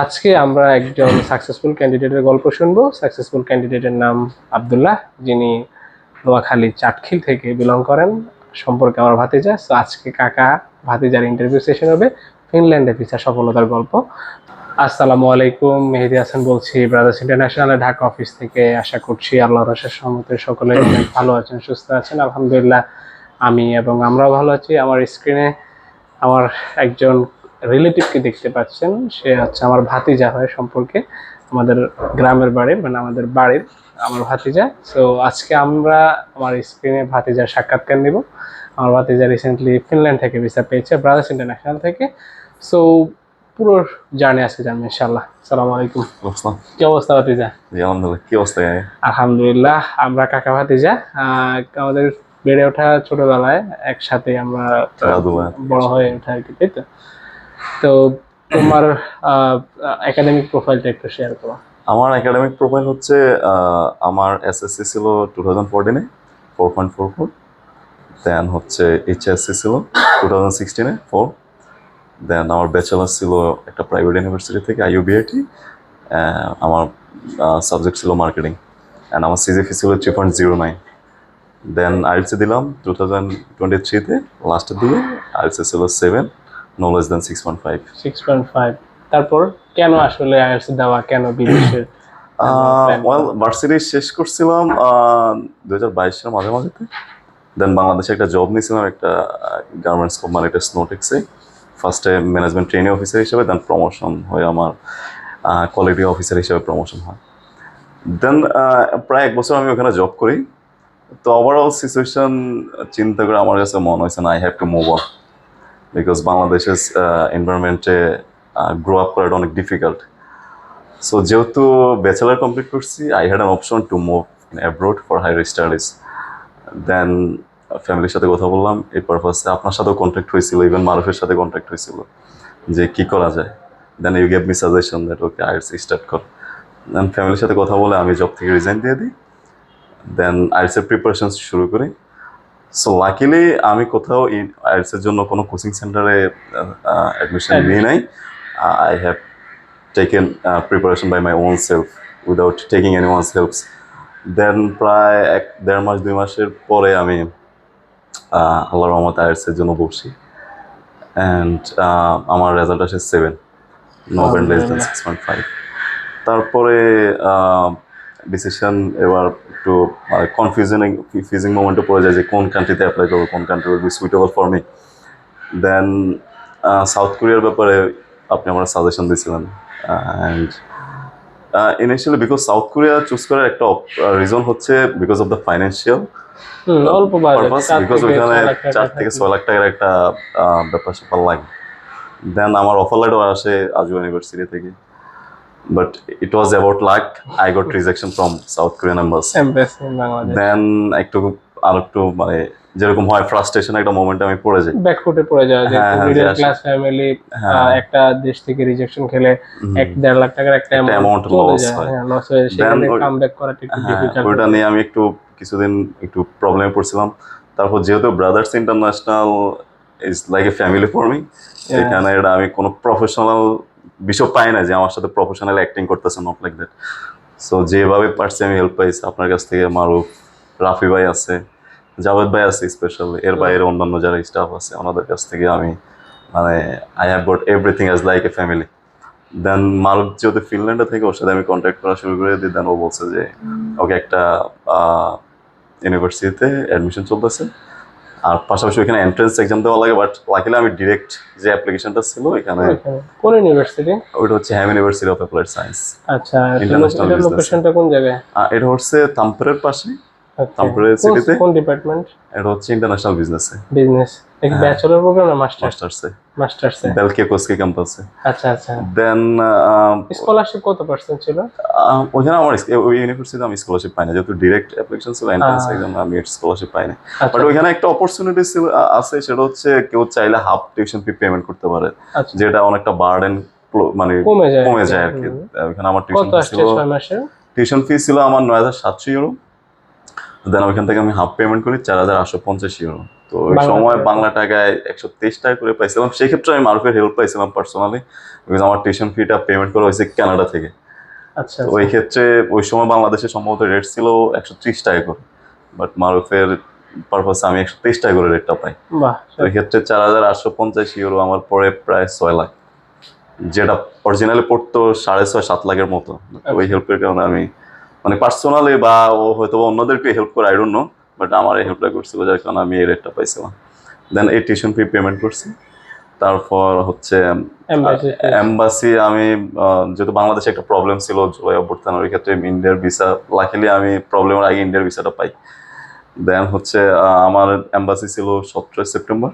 আজকে আমরা একজন সাকসেসফুল ক্যান্ডিডেটের গল্প শুনব। সাকসেসফুল ক্যান্ডিডেটের নাম আব্দুল্লাহ, যিনি নোয়াখালী চাটখিল থেকে বিলং করেন। সম্পর্কে আমার ভাতিজা। তো আজকে কাকা ভাতিজার ইন্টারভিউ সেশন হবে। ফিনল্যান্ডে ভিসা সফলতার গল্প। আসসালামু আলাইকুম, মেহেদি হাসান বলছি ব্রাদার্স ইন্টারন্যাশনাল ঢাকা অফিস থেকে। আশা করছি আল্লাহ রসের সহমতে সকলে ভালো আছেন, সুস্থ আছেন। আলহামদুলিল্লাহ, আমি এবং আমরাও ভালো আছি। আমার স্ক্রিনে আমার একজন রিলেটিভকে দেখতে পাচ্ছেন সে হচ্ছে আমার ভাতিজা হয় সম্পর্কে আমাদের গ্রামের বাড়ির মানে আমাদের বাড়ির আমার ভাতিজা। সো আজকে আমরা আমার স্ক্রিনে ভাতিজার সাক্ষাৎকার নিব। আমার ভাতিজা রিসেন্টলি ফিনল্যান্ড থেকে ভিসা পেয়েছে ব্রাদার্স ইন্টারন্যাশনাল থেকে। সো পুরো জার্নি আজকে জানব ইনশাল্লাহ সালাম আলাইকুম। কি অবস্থা ভাতিজা? জি আলহামদুলিল্লাহ। কি অবস্থা আলহামদুলিল্লাহ আমরা কাকা ভাতিজা। আমাদের বেড়ে ওঠা ছোটবেলায় একসাথে আমরা। বড় হয়ে ওঠা আর কি তাই তো? তো তোমার একাডেমিক প্রোফাইলটা একটু শেয়ার করো। আমার একাডেমিক প্রোফাইল হচ্ছে আমার এসএসসি ছিল two thousand ফোরটিনে four point four four then হচ্ছে এইচএসসি ছিল টু থাউজেন্ড সিক্সটিনে ফোর দেন আমার ব্যাচেলার ছিল একটা প্রাইভেট ইউনিভার্সিটি থেকে আইইউবিআইটি আমার সাবজেক্ট ছিল মার্কেটিং অ্যান্ড আমার সিজিপি ছিল three point zero nine then IELTS দিলাম টু থাউজেন্ড টোয়েন্টি থ্রিতে লাস্টের দিকে আইএলসি ছিল seven no less then six point five six point five তারপর কেন আসলে আইএলস দেওয়া কেন বিদেশের? ওয়েল ভার্সিটি শেষ করছিলাম দু হাজার বাইশের মাঝে মাঝেতে। দেন বাংলাদেশে একটা জব নিয়েছিলাম একটা গার্মেন্টস কোম্পানিতে স্নোটেক্সে ফার্স্টে ম্যানেজমেন্ট ট্রেনিং অফিসার হিসেবে দেন প্রমোশন হয়ে আমার কোয়ালিটি অফিসার হিসেবে প্রমোশন হয়। দেন প্রায় এক বছর আমি ওখানে জব করি। তো ওভারঅল সিচুয়েশন চিন্তা করে আমার কাছে মনে হয়েছে না I have to move on because বাংলাদেশের এনভায়রনমেন্টে গ্রো আপ করাটা অনেক ডিফিকাল্ট সো যেহেতু ব্যাচেলার কমপ্লিট করছি I had an option to move abroad for higher studies then ফ্যামিলির সাথে কথা বললাম, এই পারপাসে আপনার সাথেও কন্ট্যাক্ট হয়েছিল ইভেন মারুফের সাথে কন্ট্যাক্ট হয়েছিল, যে কি করা যায়? Then you gave me suggestion that okay IELTS start কর। দেন ফ্যামিলির সাথে কথা বলে আমি জব থেকে রিজাইন দিয়ে দিই। দেন আইএলসের প্রিপারেশন শুরু করি। সো লাকিলি আমি কোথাও আইএলসের জন্য কোনো কোচিং সেন্টারে অ্যাডমিশন নিয়ে নাই। I have taken preparation by my my self without taking taking anyone's helps. Then প্রায় এক দেড় মাস দুই মাসের পরে আমি আল্লাহ রহমত আয়ার্সের জন্য বসি অ্যান্ড আমার রেজাল্ট আসে seven no band less then six point five তারপরে ডিসিশন এবার একটু কনফিউশন ফিজিং মোমেন্টে পড়ে যায় যে কোন কান্ট্রিতে অ্যাপ্লাই করব কোন country will be suitable for me then South কোরিয়ার ব্যাপারে আপনি আমার সাজেশন দিয়েছিলেন and initially because South Korea choose করার একটা রিজন হচ্ছে বিকজ অফ দ্য ফাইন্যান্সিয়াল অল্প বিকজ ওইখানে চার থেকে ছয় লাখ টাকার একটা ব্যাপার স্যাপার লাগে। দেন আমার অফার লেটার আসে আজু ইউনিভার্সিটি থেকে। But it was about luck I got rejection from South Korean embassy embassy Bangladesh then একটু আর একটু মানে যেরকম হয় ফ্রাস্ট্রেশন একটা মোমেন্ট আমি পড়ে যাই ব্যাকফুটে পড়ে যাওয়া যে হ্যাঁ, হ্যাঁ, মিডল ক্লাস ফ্যামিলি হ্যাঁ। একটা দেশ থেকে রিজেকশন খেলে। এক দেড় লাখ টাকার একটা amount অ্যামাউন্ট যায় হয়। হ্যাঁ লস হয়ে যায়। সেখানে ওই- কাম ব্যাক করাটা একটু হ্যাঁ, ডিফিকাল্ট ওইটা নিয়ে আমি একটু কিছুদিন একটু প্রবলেমে পড়ছিলাম তারপর যেহেতু Brothers International is like a family for me এখানে এটা আমি কোনো প্রফেশনাল বিষয় পাই না যে আমার সাথে প্রফেশনাল অ্যাক্টিং করতেছে নট লাইক দ্যাট সো যেভাবে পারছি আমি হেল্প পাইছি। আপনার কাছ থেকে মারুফ রাফি ভাই আছে জাভেদ ভাই আছে স্পেশাল এর বাইরে অন্যান্য যারা স্টাফ আছে ওনাদের কাছ থেকে আমি মানে I have got everything as like a family then Maruf যেহেতু ফিনল্যান্ডে থেকে ওর সাথে আমি কন্ট্যাক্ট করা শুরু করে দিই দেন ও বলছে যে ওকে একটা ইউনিভার্সিটিতে অ্যাডমিশন চলতেছে। আর পাশাপাশি ওখানে এন্ট্রেন্স এক্সাম দেওয়া লাগে বাট লাকিলে আমি ডিরেক্ট যে অ্যাপ্লিকেশনটা ছিল এখানে কোন ইউনিভার্সিটি ওটা হচ্ছে হ্যাম ইউনিভার্সিটি অফ অ্যাপ্লাইড সায়েন্স আচ্ছা ইন্টারন্যাশনাল লোকেশনটা কোন জায়গায়? এটা হচ্ছে তাম্পরের পাশে। আচ্ছা। কোন- সিটিতে? কোন ডিপার্টমেন্ট এটা হচ্ছে ইন্টারন্যাশনাল বিজনেস বিজনেস এক। ব্যাচেলর প্রোগ্রাম না মাস্টার্স মাস্টার্সে মাস্টার্সে বেলকে কোস্কি ক্যাম্পাসে আচ্ছা আচ্ছা। দেন স্কলারশিপ কত পার্সেন্ট ছিল? ওখানে আমার ওই ইউনিভার্সিটিতে আমি স্কলারশিপ পাই না যেহেতু ডিরেক্ট অ্যাপ্লিকেশন ছিল এন্ট্রান্স এক্সাম আমি স্কলারশিপ পাই না আচ্ছা বাট ওইখানে একটা অপরচুনিটি ছিল আছে সেটা হচ্ছে কেউ চাইলে হাফ টিউশন ফি পেমেন্ট করতে পারে। আচ্ছা। যেটা অনেকটা বার্ডেন মানে কমে যায় কমে যায় আর কি। হুম। ওইখানে আমার টিউশন ছিল টিউশন ফি ছিল আমার নয় হাজার সাতশো ইউরো দেন ওইখান থেকে আমি হাফ পেমেন্ট করি চার হাজার আটশো পঞ্চাশ ইউরো তো ওই সময় বাংলা টাকায় একশো তেইশ টাকা করে পাইছিলাম সেক্ষেত্রে আমি মারুফের হেল্প পাইছিলাম পার্সোনালি বিকজ আমার টিউশন ফিটা পেমেন্ট করা হয়েছে কানাডা থেকে। আচ্ছা ওই ক্ষেত্রে ওই সময় বাংলাদেশে সম্ভবত রেট ছিল একশো ত্রিশ টাকা করে। বাট মারুফের পারপাসে আমি একশো তেইশ টাকা করে রেটটা পাই। এই ক্ষেত্রে চার হাজার আটশো পঞ্চাশ ইউরো আমার পরে প্রায় ছয় লাখ। যেটা অরিজিনালি পড়তো সাড়ে ছয় সাত লাখের মতো। ওই হেল্পের কারণে আমি মানে পার্সোনালি বা ও হয়তো অন্যদেরকে হেল্প করে আই ডোন্ট নো বাট আমার এই হেল্পটা করছিল যার কারণে আমি এই রেটটা পাইছিলাম। দেন এই টিউশন ফি পেমেন্ট করছি। তারপর হচ্ছে। এম্বাসি আমি যেহেতু বাংলাদেশে একটা প্রবলেম ছিল জুলাই অভ্যর্থন ওই ক্ষেত্রে ইন্ডিয়ার ভিসা লাকিলি আমি প্রবলেমের আগে ইন্ডিয়ার ভিসাটা পাই। দেন হচ্ছে আমার এম্বাসি ছিল সতেরোই সেপ্টেম্বর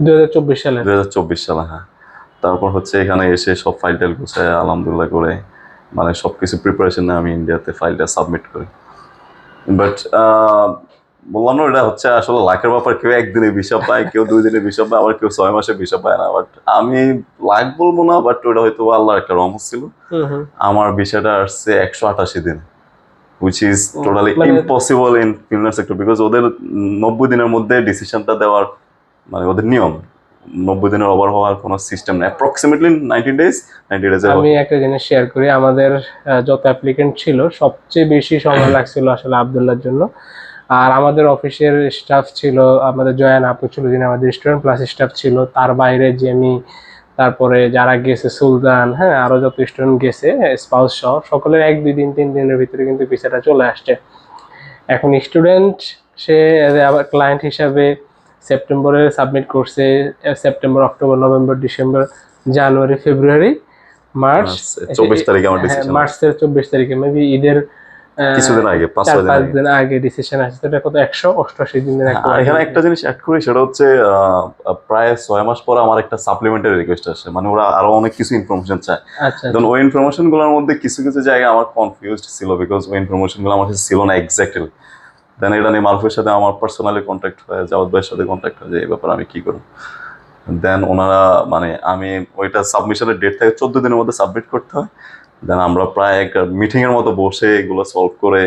দুই হাজার চব্বিশ সালে। দুই হাজার চব্বিশ সালে হ্যাঁ। তারপর হচ্ছে এখানে এসে সব ফাইল টাইল গুছায় আলহামদুলিল্লাহ করে মানে সব কিছু প্রিপারেশনে আমি ইন্ডিয়াতে ফাইলটা সাবমিট করি। বাট বললাম না এটা হচ্ছে আসলে লাখের ব্যাপার কেউ একদিনে ভিসা পায় কেউ দুই দিনে ভিসা পায় আবার কেউ ছয় মাসে ভিসা পায় না। বাট আমি লাখ বলব না বাট ওটা হয়তো আল্লাহর একটা রহমত ছিল। আমার ভিসাটা আসছে একশো আটাশি দিন which is totally impossible in Finland sector because ওদের নব্বই দিনের মধ্যে ডিসিশনটা দেওয়ার মানে ওদের নিয়ম নব্বই দিনের ওভার হওয়ার কোনো সিস্টেম নেই। অ্যাপ্রক্সিমেটলি নাইনটি ডেজ নাইনটি ডেজের আমি একটা জিনিস শেয়ার করি আমাদের যত অ্যাপ্লিকেন্ট ছিল সবচেয়ে বেশি সময় লাগছিল আসলে আবদুল্লার জন্য। আর আমাদের অফিসের স্টাফ ছিল আমাদের জয়ান আপু ছিল যিনি আমাদের স্টুডেন্ট প্লাস স্টাফ ছিল তার বাইরে জেমি তারপরে যারা গেছে সুলতান হ্যাঁ আরও যত স্টুডেন্ট গেছে স্পাউস সহ সকলের এক দুই দিন তিন দিনের ভিতরে কিন্তু ভিসাটা চলে আসছে। এখন স্টুডেন্ট সে আবার ক্লায়েন্ট হিসাবে সেপ্টেম্বরে সাবমিট করছে September October November December January February March চব্বিশ তারিখে হ্যাঁ, মার্চের চব্বিশ তারিখে মেবি ঈদের কিছুদিন আগে পাঁচ দিন পাঁচ আগে। দিন আগে ডিসিশন আসছে এটা কত একশো অষ্টআশি দিনের হ্যাঁ, এখানে একটা জিনিস অ্যাড করি সেটা হচ্ছে প্রায় ছয় মাস পরে আমার একটা সাপ্লিমেন্টারি রিকোয়েস্ট আসে। মানে ওরা আরও অনেক কিছু ইনফরমেশন চায়। আচ্ছা ওই ইনফরমেশনগুলোর মধ্যে কিছু কিছু জায়গায় আমার কনফিউজড ছিল বিকজ ওই ইনফরমেশনগুলো আমার কাছে ছিল না এক্স্যাক্টলি দেন এটা নিয়ে মারুফের সাথে আমার পার্সোনালি কন্ট্যাক্ট হয় জাওয়াদ ভাইয়ের সাথে কন্ট্যাক্ট হয় যে এই ব্যাপারে আমি কি করব। দেন ওনারা মানে আমি ওইটা সাবমিশনের ডেট থেকে চোদ্দ দিনের মধ্যে সাবমিট করতে হয়। দেন আমরা প্রায় এক মিটিং এর মতো বসে এগুলো সলভ করে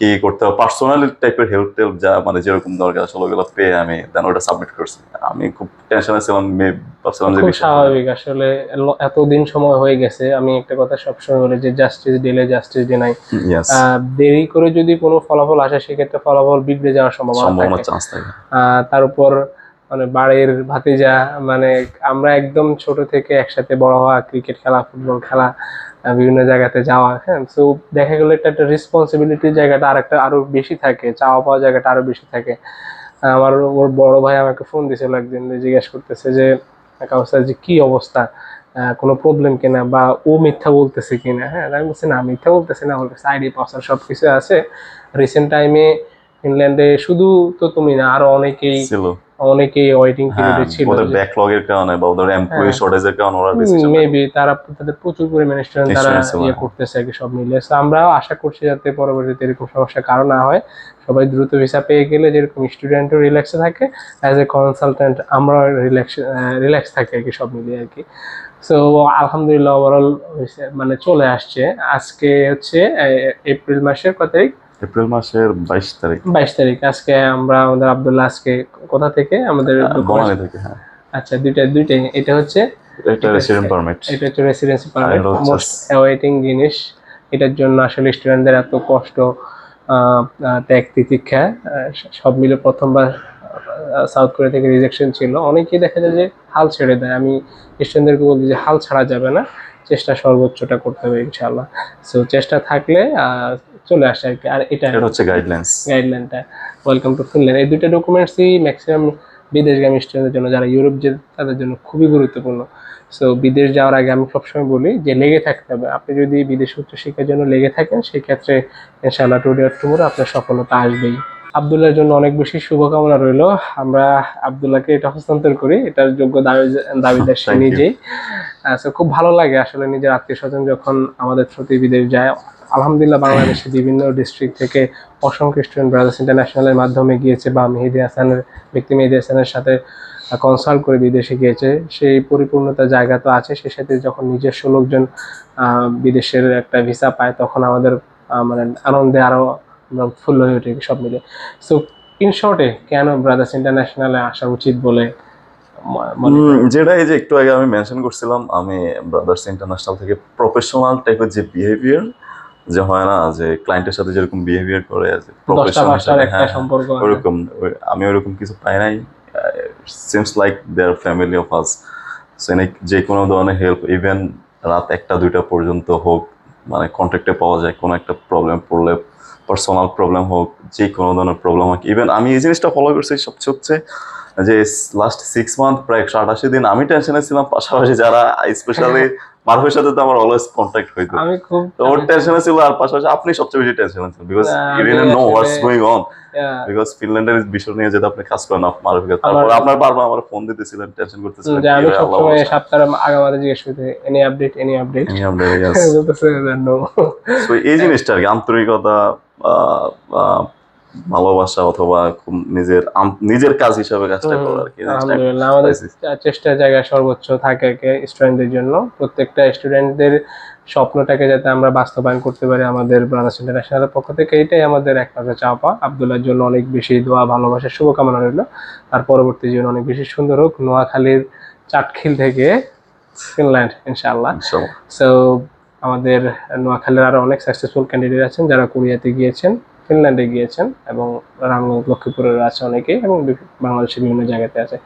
কি করতে হবে পার্সোনালি টাইপের হেল্প টেল্প যা মানে যেরকম দরকার আসলে ওগুলো পেয়ে আমি দেন ওটা সাবমিট করছি। আমি খুব টেনশনে ছিলাম মে ভাবছিলাম যে স্বাভাবিক আসলে ল- এতদিন সময় হয়ে গেছে আমি একটা কথা সবসময় বলি যে জাস্টিস ডিলে জাস্টিস ডিনাই দেরি করে যদি কোনো ফলাফল আসে সেক্ষেত্রে ফলাফল বিগড়ে যাওয়ার সম্ভাবনা থাকে। তার উপর মানে বাড়ির ভাতিজা মানে আমরা একদম ছোট থেকে একসাথে বড় হওয়া ক্রিকেট খেলা ফুটবল খেলা বিভিন্ন জায়গাতে যাওয়া হ্যাঁ? তো দেখা গেলো এটা একটা রেসপন্সিবিলিটির জায়গাটা আরেকটা আরও বেশি থাকে, চাওয়া পাওয়া জায়গাটা আরও বেশি থাকে। আমার ওর বড় ভাই আমাকে ফোন দিয়েছিল একদিন জিজ্ঞেস করতেছে যে কাউসার যে কি অবস্থা? কোনো প্রবলেম কিনা? বা ও মিথ্যা বলতেছে কিনা? হ্যাঁ আমি বলছি, না, মিথ্যা বলতেছে না, ওর কাছে আইডি পাসওয়ার্ড সব কিছু আছে। রিসেন্ট টাইমে ফিনল্যান্ডে শুধু তো তুমি না, আরও অনেকেই ছিল অনেকেই ওয়েটিং পিরিয়ডে ছিল ওদের ব্যাকলগের কারণে বা ওদের এমপ্লয়ি হ্যাঁ। শর্টেজের কারণে ওরা ডিসিশন মেবি তারা তাদের প্রচুর পরিমাণে স্টুডেন্ট তারা ইয়ে হ্যাঁ। করতেছে আর কি সব মিলে। So আমরাও আশা করছি যাতে পরবর্তীতে এরকম সমস্যা কারও না হয়। সবাই দ্রুত ভিসা পেয়ে গেলে যেরকম স্টুডেন্টও রিল্যাক্সে থাকে অ্যাজ এ কনসালটেন্ট আমরা রিল্যাক্স রিল্যাক্স থাকি আর কি সব মিলিয়ে আর কি। সো আলহামদুলিল্লাহ ওভারঅল মানে চলে আসছে। আজকে হচ্ছে এপ্রিল মাসের কত তারিখ? এপ্রিল মাসের বাইশ তারিখ। বাইশ তারিখ। আজকে আমরা আমাদের আব্দুল্লাহ আজকে কোথা থেকে? আমাদের বনানি থেকে হ্যাঁ। আচ্ছা দুইটা দুইটাই এটা হচ্ছে এটা রেসিডেন্ট পারমিট এটা হচ্ছে রেসিডেন্সি পারমিট মোস্ট অ্যাওয়েটিং জিনিস। এটার জন্য আসলে স্টুডেন্টদের এত কষ্ট ত্যাগ তিতিক্ষা সব মিলে প্রথমবার সাউথ কোরিয়া থেকে রিজেকশন ছিল। অনেকেই দেখা যায় যে হাল ছেড়ে দেয়। আমি স্টুডেন্টদেরকে বলি যে হাল ছাড়া যাবে না। চেষ্টা সর্বোচ্চটা করতে হবে ইনশাল্লাহ সো চেষ্টা থাকলে চলে আসে আর কি। আর এটা এটা হচ্ছে গাইডলাইন্স গাইডলাইনটা ওয়েলকাম টু ফিনল্যান্ড এই দুইটা ডকুমেন্টসই ম্যাক্সিমাম বিদেশগামী স্টুডেন্টদের জন্য যারা ইউরোপ যে তাদের জন্য খুবই গুরুত্বপূর্ণ। সো বিদেশ যাওয়ার আগে আমি সবসময় বলি যে লেগে থাকতে হবে। আপনি যদি বিদেশ উচ্চশিক্ষার জন্য লেগে থাকেন সেক্ষেত্রে ইনশাআল্লাহ টুডে টুমোরো আপনার সফলতা আসবেই। আবদুল্লাহর জন্য অনেক বেশি শুভকামনা রইল। আমরা আবদুল্লাহকে এটা হস্তান্তর করি। এটার যোগ্য দাবি দাবিদার সে নিজেই। সো খুব ভালো লাগে আসলে নিজের আত্মীয় স্বজন যখন আমাদের থ্রুতে বিদেশ যায়। আলহামদুলিল্লাহ বাংলাদেশের বিভিন্ন ডিস্ট্রিক্ট থেকে অসংখ্য স্টুডেন্ট ব্রাদার্স ইন্টারন্যাশনালের মাধ্যমে গিয়েছে বা মেহেদি হাসানের ব্যক্তি মেহেদি হাসানের সাথে কনসাল্ট করে বিদেশে গিয়েছে। সেই পরিপূর্ণতা জায়গা তো আছে। সেই সাথে যখন নিজস্ব লোকজন আহ, বিদেশের একটা ভিসা পায় তখন আমাদের মানে আনন্দে আরও আমরা ফুল হয়ে ওঠে সব মিলে। সো ইন শর্টে কেন ব্রাদার্স ইন্টারন্যাশনালে আসা উচিত বলে যেটা এই যে একটু আগে আমি মেনশন করছিলাম আমি ব্রাদার্স ইন্টারন্যাশনাল থেকে প্রফেশনাল টাইপের যে বিহেভিয়ার যে হয় না যে ক্লায়েন্টের সাথে যেরকম বিহেভিয়ার করে হ্যাঁ, আছে। ওরকম আমি ওরকম কিছু পাই নাই। Seems like their family of us যে কোনো ধরনের হেল্প ইভেন রাত একটা দুইটা পর্যন্ত হোক মানে কন্ট্যাক্টে পাওয়া যায়, কোনো একটা প্রবলেম পড়লে পার্সোনাল প্রবলেম হোক, যে কোনো ধরনের প্রবলেম হোক ইভেন আমি এই জিনিসটা ফলো করছি সবচেয়ে হচ্ছে যে লাস্ট সিক্স মান্থ প্রায় একশো আটাশি দিন আমি টেনশনে ছিলাম, পাশাপাশি যারা স্পেশালি মারুফের সাথে তো আমার অলওয়েজ কন্ট্যাক্ট হইতো। আমি খুব ওর টেনশনে ছিল আর পাশাপাশি আপনি সবচেয়ে বেশি টেনশনে ছিলেন because you didn't know what's going on because ফিনল্যান্ডের বিষয় নিয়ে যেটা আপনি কাজ করেন আপ- মারুফকে তারপর আপনার বারবার আমার ফোন দিতেছিলেন টেনশন করতেছিলেন যে আমি সবসময় আগামারে জিজ্ঞেস করতে এনি আপডেট এনি আপডেট এই আমরা, yes. বলতেছে নো So, এই জিনিসটা আর কি আন্তরিকতা ভালোবাসা অথবা খুব নিজের নিজের কাজ হিসাবে কাজটা করা আর কি আলহামদুলিল্লাহ। আমাদের। চেষ্টার জায়গা সর্বোচ্চ থাকে স্টুডেন্টদের জন্য। প্রত্যেকটা স্টুডেন্টদের স্বপ্নটাকে যাতে আমরা বাস্তবায়ন করতে পারি আমাদের ব্রাদার্স ইন্টারন্যাশনালের পক্ষ থেকে এটাই আমাদের একমাত্র চাপা আবদুল্লার জন্য অনেক বেশি দোয়া ভালোবাসা শুভকামনা রইল। তার পরবর্তী জীবন অনেক বেশি সুন্দর হোক। নোয়াখালীর চাটখিল থেকে ফিনল্যান্ড ইনশাআল্লাহ। ইনশাআল্লাহ। সো আমাদের নোয়াখালীর আরও অনেক সাকসেসফুল ক্যান্ডিডেট আছেন যারা কোরিয়াতে গিয়েছেন। ফিনল্যান্ডে গিয়েছেন এবং রামগঞ্জ, লক্ষ্মীপুরের আছে অনেকে এবং বাংলাদেশের বিভিন্ন জায়গাতে আছে।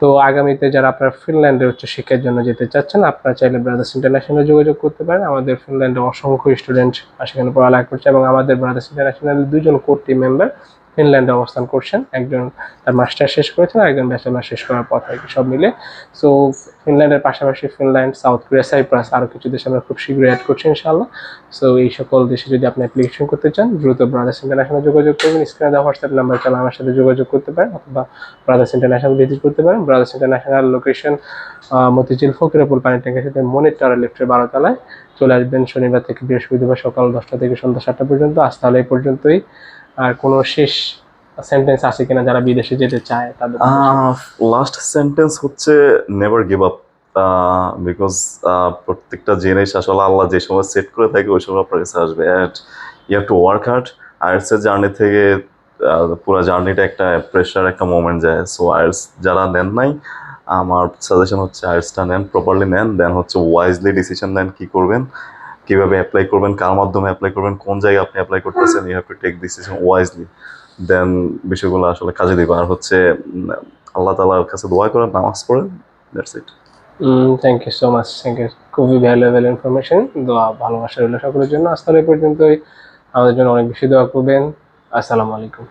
তো আগামীতে যারা আপনারা ফিনল্যান্ডে উচ্চ শিক্ষার জন্য যেতে চাচ্ছেন, আপনারা চাইলে ব্রাদার্স ইন্টারন্যাশনাল যোগাযোগ করতে পারেন। আমাদের ফিনল্যান্ডে অসংখ্য স্টুডেন্ট সেখানে পড়ালেখা করছে এবং আমাদের ব্রাদার্স ইন্টারন্যাশনাল দুজন কোর টিম মেম্বার ফিনল্যান্ডে অবস্থান করছেন। একজন তার মাস্টার শেষ করেছেন আর একজন ব্যাচেলার শেষ করার পথ আর কি সব মিলে। সো ফিনল্যান্ডের পাশাপাশি ফিনল্যান্ড, সাউথ কোরিয়া, সাইপ্রাস আরও কিছু দেশ আমরা খুব শীঘ্রই অ্যাড করছি ইনশাআল্লাহ। সো এই সকল দেশে যদি আপনি অ্যাপ্লিকেশন করতে চান, দ্রুত ব্রাদার্স ইন্টারন্যাশনাল যোগাযোগ করবেন। স্ক্রিনে দেওয়া হোয়াটসঅ্যাপ নাম্বার চালা আমার সাথে যোগাযোগ করতে পারেন অথবা ব্রাদার্স ইন্টারন্যাশনাল ভিজিট করতে পারেন। Brothers International location Motijheel Fakirapul পানি ট্যাঙ্কের সাথে মনির টাওয়ার লিফটের বারোতলায় চলে আসবেন শনিবার থেকে বৃহস্পতিবার সকাল দশটা থেকে সন্ধ্যা সাতটা পর্যন্ত। আজ তাহলে এই পর্যন্তই। আর কোনো শেষ সেন্টেন্স আছে কিনা যারা বিদেশে যেতে চায় তাদের লাস্ট সেন্টেন্স হচ্ছে নেভার গিভ আপ বিকজ প্রত্যেকটা জিনিস আসলে আল্লাহ যে সময় সেট করে থাকে ওই সময় আপনার কাছে আসবে। And you have to work hard আয়ার্সের journey থেকে পুরো জার্নিটা একটা প্রেশার একটা মোমেন্ট যায়। সো আয়ার্স যারা নেন নাই আমার সাজেশন হচ্ছে আয়ার্সটা নেন প্রপারলি নেন দেন হচ্ছে ওয়াইজলি ডিসিশন নেন কি করবেন? কীভাবে অ্যাপ্লাই করবেন, কার মাধ্যমে অ্যাপ্লাই করবেন, কোন জায়গায় আপনি অ্যাপ্লাই করতেছেন you have to take decision wisely then বিষয়গুলো আসলে কাজে দিবে। আর হচ্ছে আল্লাহ তালার কাছে দোয়া করেন, নামাজ পড়েন that's it thank you so much thank you খুবই ভ্যালুয়েবল ইনফরমেশন দোয়া, ভালোবাসা রইল সকলের জন্য। আজ তাহলে পর্যন্তই। আমাদের জন্য অনেক বেশি দোয়া করবেন। আসসালামু আলাইকুম।